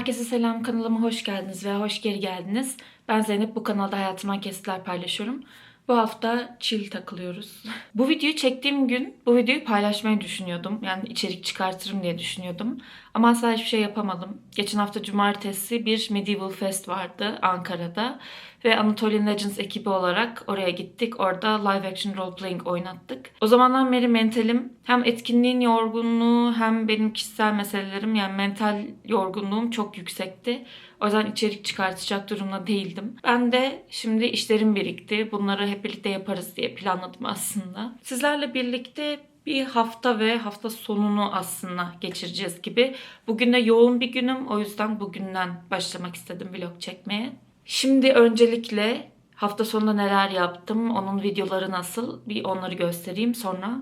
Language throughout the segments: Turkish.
Herkese selam kanalıma hoş geldiniz veya hoş geri geldiniz. Ben Zeynep bu kanalda hayatımdan kesitler paylaşıyorum. Bu hafta chill takılıyoruz. bu videoyu çektiğim gün bu videoyu paylaşmayı düşünüyordum. Yani içerik çıkartırım diye düşünüyordum. Ama asla hiçbir şey yapamadım. Geçen hafta cumartesi bir Medieval Fest vardı Ankara'da. Ve Anatolian Legends ekibi olarak oraya gittik. Orada live action role playing oynattık. O zamandan beri mentalim hem etkinliğin yorgunluğu hem benim kişisel meselelerim yani mental yorgunluğum çok yüksekti. O yüzden içerik çıkartacak durumda değildim. Ben de şimdi işlerim birikti. Bunları hep birlikte yaparız diye planladım aslında. Sizlerle birlikte bir hafta ve hafta sonunu aslında geçireceğiz gibi. Bugün de yoğun bir günüm. O yüzden bugünden başlamak istedim vlog çekmeye. Şimdi öncelikle hafta sonunda neler yaptım, onun videoları nasıl bir onları göstereyim. Sonra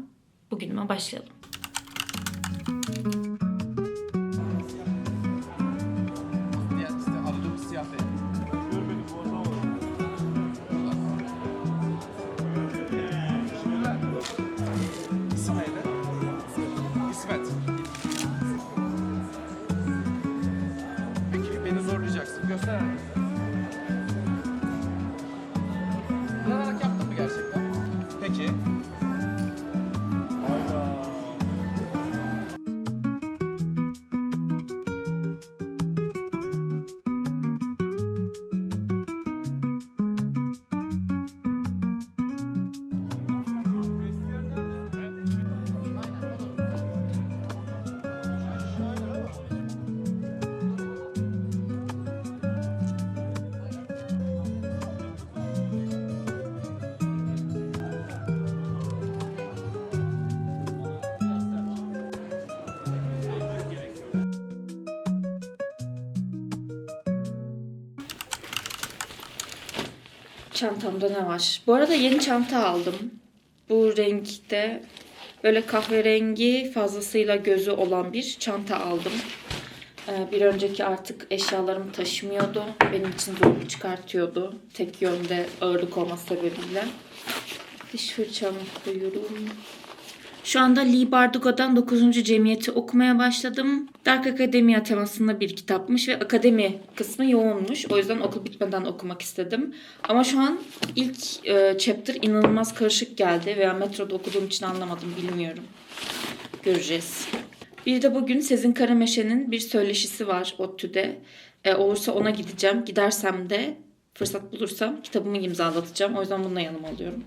bugünüme başlayalım. Çantamda ne var? Bu arada yeni çanta aldım. Bu renkte böyle kahverengi fazlasıyla gözü olan bir çanta aldım. Ee, Bir önceki artık eşyalarımı taşımıyordu. Benim için zorluk çıkartıyordu. Tek yönde ağırlık olması sebebiyle. Diş fırçamı koyuyorum. Şu anda Lee Barduga'dan 9. Cemiyeti okumaya başladım. Dark Academia temasında bir kitapmış ve akademi kısmı yoğunmuş. O yüzden okul bitmeden okumak istedim. Ama şu an ilk e, chapter inanılmaz karışık geldi veya metroda okuduğum için anlamadım bilmiyorum. Göreceğiz. Bir de bugün Sezin Karameşe'nin bir söyleşisi var ODTÜ'de. E, olursa ona gideceğim. Gidersem de fırsat bulursam kitabımı imzalatacağım. O yüzden bunu da yanıma alıyorum.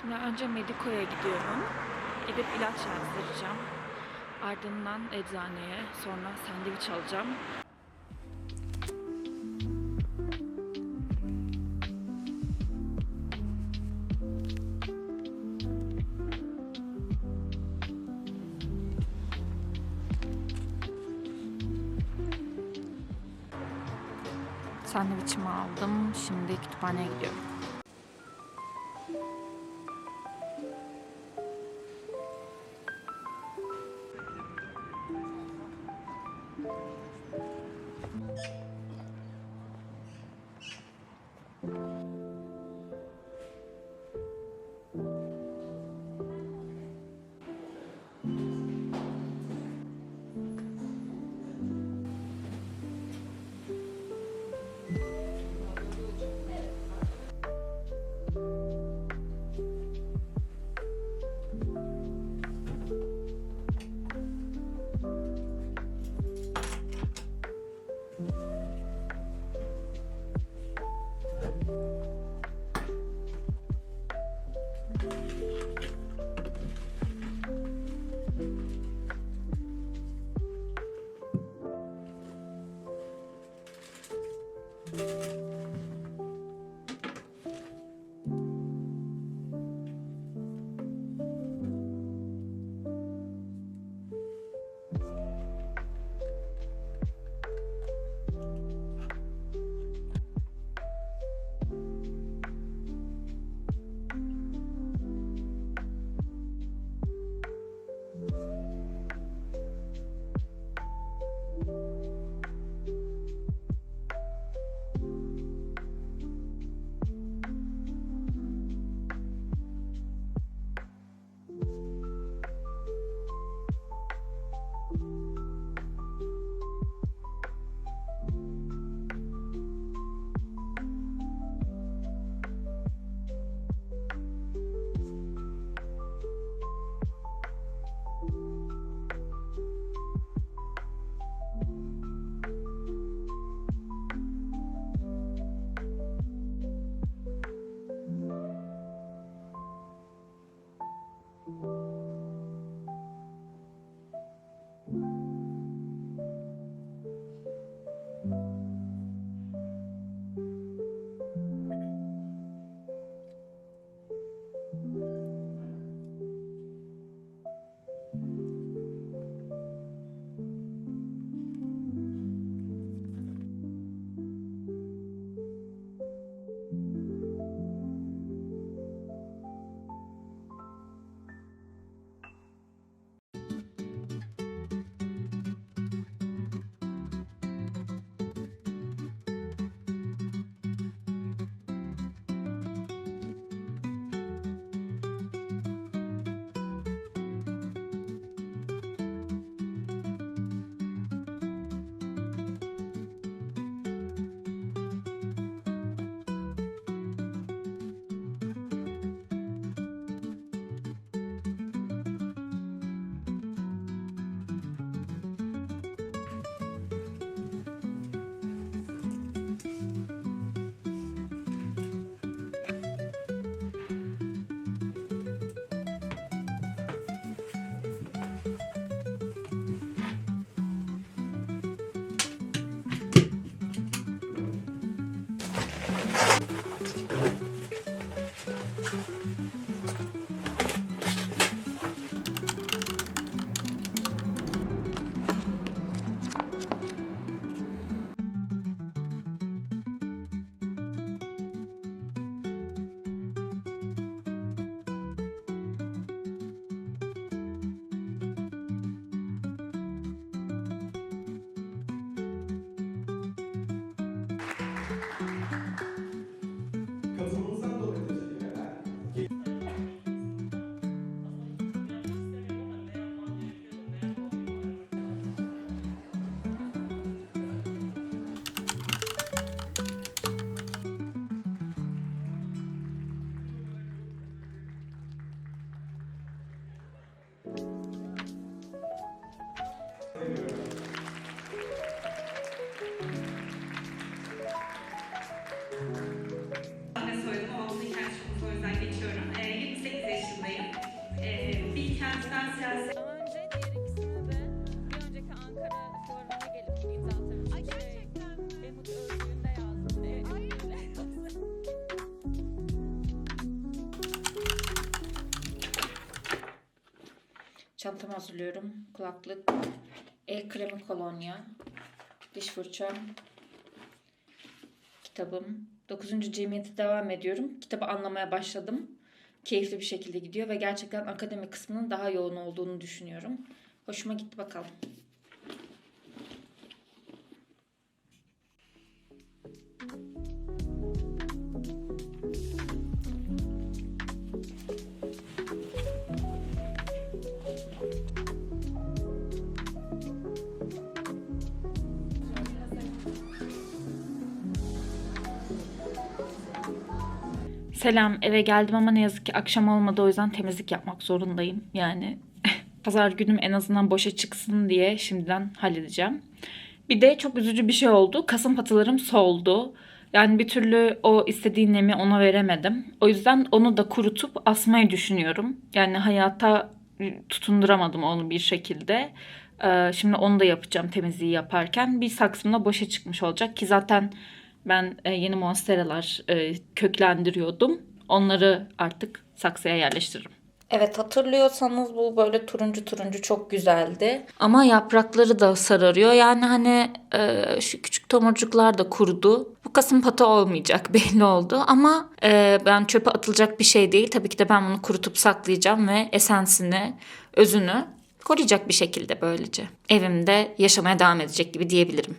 Şimdi önce Mediko'ya gidiyorum. Gidip ilaç yazdıracağım. Ardından eczaneye, sonra sandviç alacağım. Sandviçimi aldım. Şimdi kütüphaneye gidiyorum. Ahmet soyadım Oğuz'un hikayesi o yüzden geçiyorum. 28 yaşındayım. Ee, bir siyaset Daha önce diğer ikisini de bir önceki Ankara fuarına gelip imza atmıştım. Ay gerçekten şey, Behmut Özgür'ün de yazdım. Evet, Çantamı hazırlıyorum. Kulaklık, el kremi kolonya, diş fırçam, kitabım. 9. cemiyete devam ediyorum. Kitabı anlamaya başladım. Keyifli bir şekilde gidiyor ve gerçekten akademi kısmının daha yoğun olduğunu düşünüyorum. Hoşuma gitti bakalım. Selam, eve geldim ama ne yazık ki akşam olmadı o yüzden temizlik yapmak zorundayım. Yani pazar günüm en azından boşa çıksın diye şimdiden halledeceğim. Bir de çok üzücü bir şey oldu. Kasım patılarım soldu. Yani bir türlü o istediğim nemi ona veremedim. O yüzden onu da kurutup asmayı düşünüyorum. Yani hayata tutunduramadım onu bir şekilde. Ee, Şimdi onu da yapacağım temizliği yaparken. Bir saksımda boşa çıkmış olacak ki zaten ben e, yeni monsteralar e, köklendiriyordum. Onları artık saksıya yerleştiririm. Evet hatırlıyorsanız bu böyle turuncu turuncu çok güzeldi. Ama yaprakları da sararıyor. Yani hani e, şu küçük tomurcuklar da kurudu. Bu kasım patı olmayacak belli oldu. Ama e, ben çöpe atılacak bir şey değil. Tabii ki de ben bunu kurutup saklayacağım ve esensini, özünü koruyacak bir şekilde böylece. Evimde yaşamaya devam edecek gibi diyebilirim.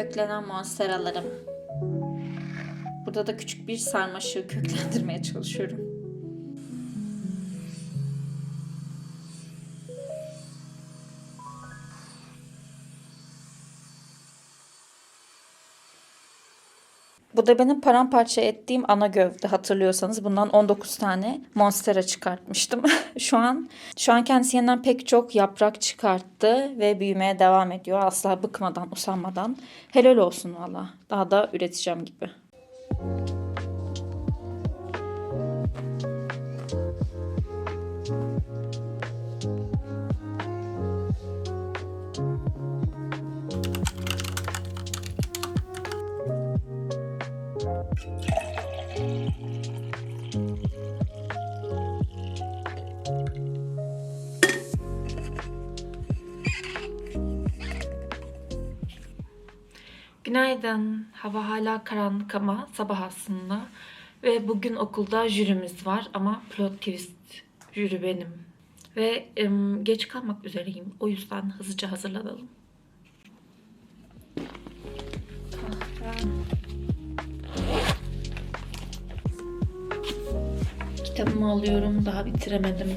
Köklenen monsteralarım. Burada da küçük bir sarmaşığı köklendirmeye çalışıyorum. Bu da benim paramparça ettiğim ana gövde hatırlıyorsanız. Bundan 19 tane monstera çıkartmıştım. şu an şu an kendisi yeniden pek çok yaprak çıkarttı ve büyümeye devam ediyor. Asla bıkmadan, usanmadan. Helal olsun valla. Daha da üreteceğim gibi. Günaydın. Hava hala karanlık ama sabah aslında. Ve bugün okulda jürimiz var ama plot twist jüri benim. Ve em, geç kalmak üzereyim. O yüzden hızlıca hazırlanalım. Kitabımı alıyorum. Daha bitiremedim.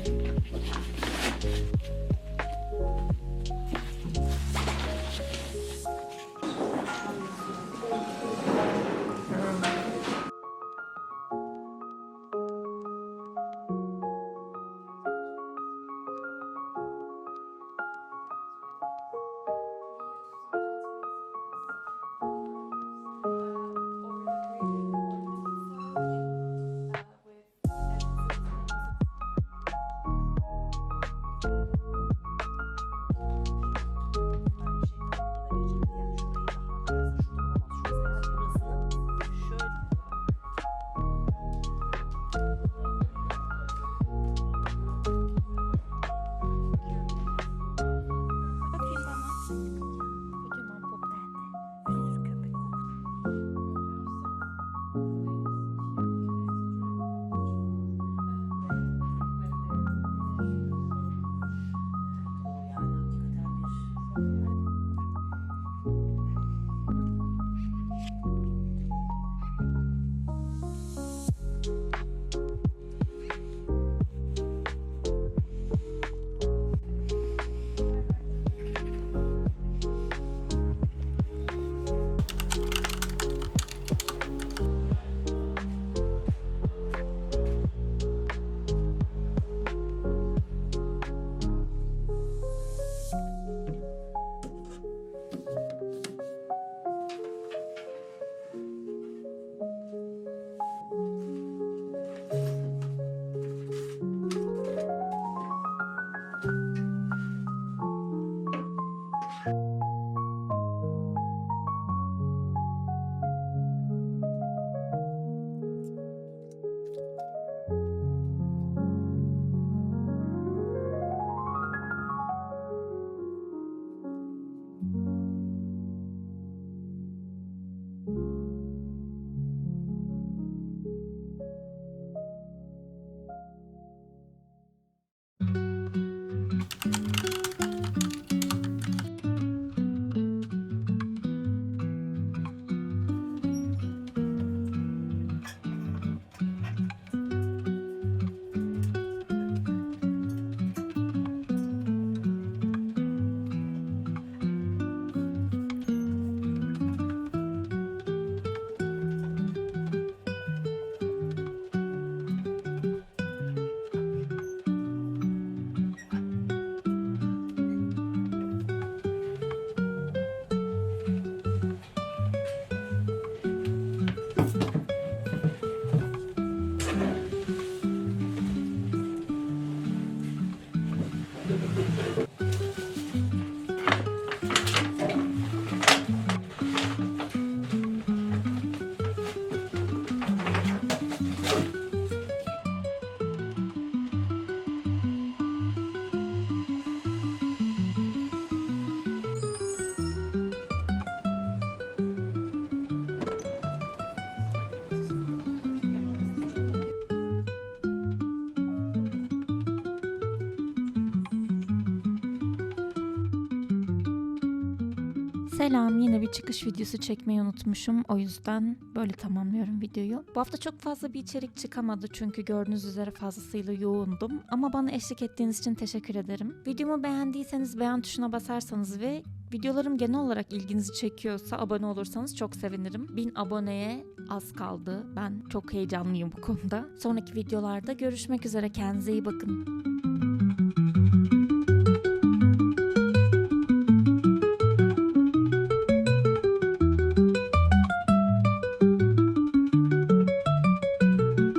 Selam yine bir çıkış videosu çekmeyi unutmuşum. O yüzden böyle tamamlıyorum videoyu. Bu hafta çok fazla bir içerik çıkamadı çünkü gördüğünüz üzere fazlasıyla yoğundum. Ama bana eşlik ettiğiniz için teşekkür ederim. Videomu beğendiyseniz beğen tuşuna basarsanız ve videolarım genel olarak ilginizi çekiyorsa abone olursanız çok sevinirim. 1000 aboneye az kaldı. Ben çok heyecanlıyım bu konuda. Sonraki videolarda görüşmek üzere. Kendinize iyi bakın.